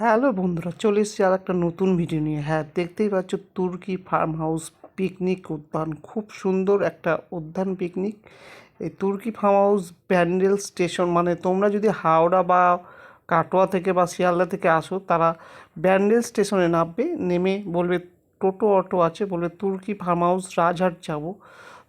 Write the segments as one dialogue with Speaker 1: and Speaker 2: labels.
Speaker 1: Hello বন্ধুরা, চলে এসেছি আর একটা নতুন ভিডিও নিয়ে। হ্যাঁ দেখতেই পাচ্ছ তুর্কি ফার্ম হাউস পিকনিক উদ্যান। খুব সুন্দর একটা উদ্যান পিকনিক এই তুর্কি ফার্ম হাউস ব্যান্ডেল স্টেশন মানে তোমরা যদি হাওড়া বা কাটোয়া থেকে বা শিয়ালদা থেকে আসো, তারা ব্যান্ডেল স্টেশনে নামবে, নেমে বলবে টোটো অটো আছে, বলবে তুর্কি ফার্ম হাউস রাজহাট যাব।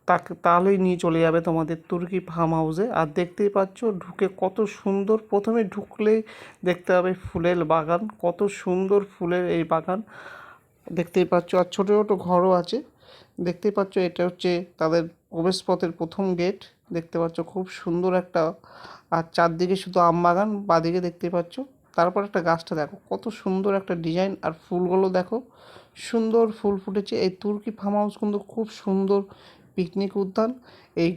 Speaker 1: তাকে, তাহলেই নিয়ে চলে যাবে তোমাদের তুর্কি ফার্ম হাউসে আর দেখতেই পাচ্ছ, ঢুকে কত সুন্দর, প্রথমে ঢুকলেই দেখতে হবে ফুলের বাগান, কত সুন্দর ফুলের এই বাগান। দেখতেই পাচ্ছ, আর ছোটো ছোটো ঘরও আছে। দেখতেই পাচ্ছ, এটা হচ্ছে তাদের প্রবেশপথের প্রথম গেট দেখতে পাচ্ছ, খুব সুন্দর একটা, আর চারদিকে শুধু আম বাগান, বাদিকে দেখতেই পাচ্ছ। তারপর একটা গাছটা দেখো, কত সুন্দর একটা ডিজাইন আর ফুলগুলো দেখো। সুন্দর ফুল ফুটেছে। এই তুর্কি ফার্ম হাউস কিন্তু খুব সুন্দর পিকনিক উদ্যান, এই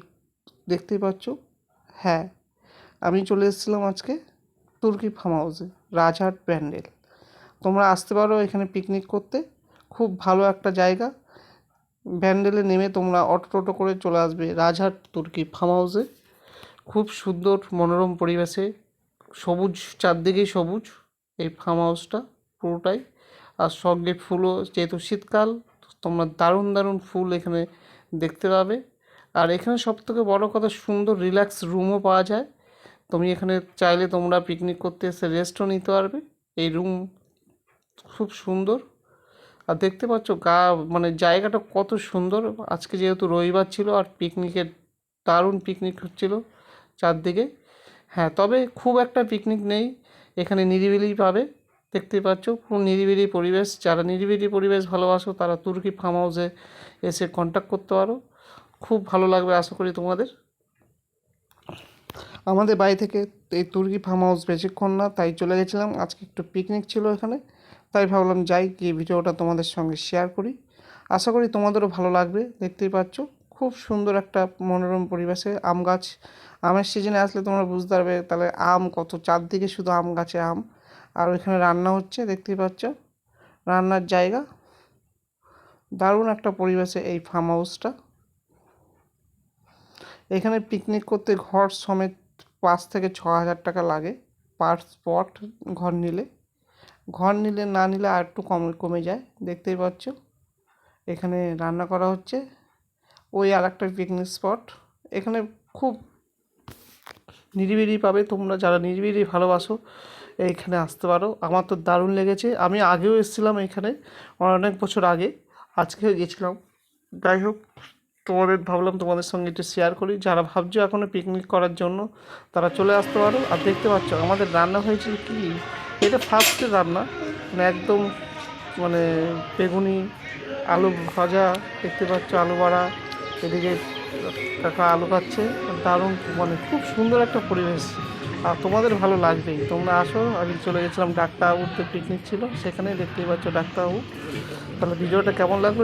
Speaker 1: দেখতেই পাচ্ছ। হ্যাঁ আমি চলে এসেছিলাম আজকে তুর্কি ফার্ম হাউসে রাজহাট প্যান্ডেল। তোমরা আসতে পারো এখানে পিকনিক করতে। খুব ভালো একটা জায়গা। ব্যান্ডেলে নেমে তোমরা অটো টোটো করে চলে আসবে রাজহাট তুর্কি ফার্ম হাউসে খুব সুন্দর মনোরম পরিবেশে, সবুজ, চারদিকেই সবুজ এই ফার্ম হাউসটা পুরোটাই। আর সঙ্গে ফুলও, যেহেতু শীতকাল তোমরা দারুণ দারুণ ফুল এখানে দেখতে পাবে। আর এখানে সবথেকে বড় কথা, সুন্দর রিল্যাক্স রুমও পাওয়া যায়। তুমি এখানে চাইলে তোমরা পিকনিক করতে এসে রেস্টও নিতে পারবে। এই রুম খুব সুন্দর। আর দেখতে পাচ্ছ গা মানে জায়গাটা কত সুন্দর। আজকে যেহেতু রবিবার ছিল আর পিকনিকের দারুণ পিকনিক হচ্ছিল চারদিকে। হ্যাঁ তবে খুব একটা পিকনিক নেই। এখানে নিরিবিলি পাবে। দেখতেই পাচ্ছ, পুরো নিরিবিলি পরিবেশ। যারা নিরিবিলি পরিবেশ ভালোবাসো, তারা তুর্কি ফার্ম হাউসে এসে কন্ট্যাক্ট করতে পারো। খুব ভালো লাগবে, আশা করি তোমাদের। আমাদের বাড়ি থেকে এই তুর্কি ফার্ম হাউস বেশিক্ষণ না, তাই চলে গেছিলাম। আজকে একটু পিকনিক ছিল এখানে, তাই ভাবলাম যাই, গিয়ে ভিডিওটা তোমাদের সঙ্গে শেয়ার করি। আশা করি তোমাদেরও ভালো লাগবে, দেখতেই পাচ্ছ। খুব সুন্দর একটা মনোরম পরিবেশে আম গাছ। আমের সিজনে আসলে তোমরা বুঝতে পারবে, তাহলে আম কত, চারদিকে শুধু আম গাছে আম। আর ওইখানে রান্না হচ্ছে, দেখতেই পাচ্ছ। রান্নার জায়গা। দারুণ একটা পরিবেশে এই ফার্ম হাউসটা এখানে পিকনিক করতে ঘর সমেত পাঁচ থেকে ছ হাজার টাকা লাগে পার স্পট ঘর নিলে। ঘর নিলে, না নিলে আর একটু কম, কমে যায়, দেখতেই পাচ্ছ। এখানে রান্না করা হচ্ছে। ওই আর একটা পিকনিক স্পট এখানে খুব নিরিবিলি পাবে, তোমরা যারা নিরিবিলি ভালোবাসো, এইখানে আসতে পারো। আমার তো দারুণ লেগেছে। আমি আগেও এসেছিলাম এইখানে অনেক বছর আগে। আজকেও গেছিলাম। যাই হোক, তোমাদের ভাবলাম তোমাদের সঙ্গে একটু শেয়ার করি। যারা ভাবছ এখনও পিকনিক করার জন্য, তারা চলে আসতে পারো। আর দেখতে পাচ্ছ, আমাদের রান্না হয়েছিল কি? এটা ফার্স্টের রান্না। মানে একদম মানে বেগুনি, আলু ভাজা, দেখতে পাচ্ছ আলু বড়া, এদিকে কাকা আলো পাচ্ছে দারুণ মানে খুব সুন্দর একটা পরিবেশ। আর তোমাদের ভালো লাগবেই। তোমরা আসো, আমি চলে গেছিলাম ডাক্তারবাবুতে পিকনিক ছিল সেখানে দেখতেই পাচ্ছ ডাক্তারবাবু। তাহলে ভিডিওটা কেমন লাগল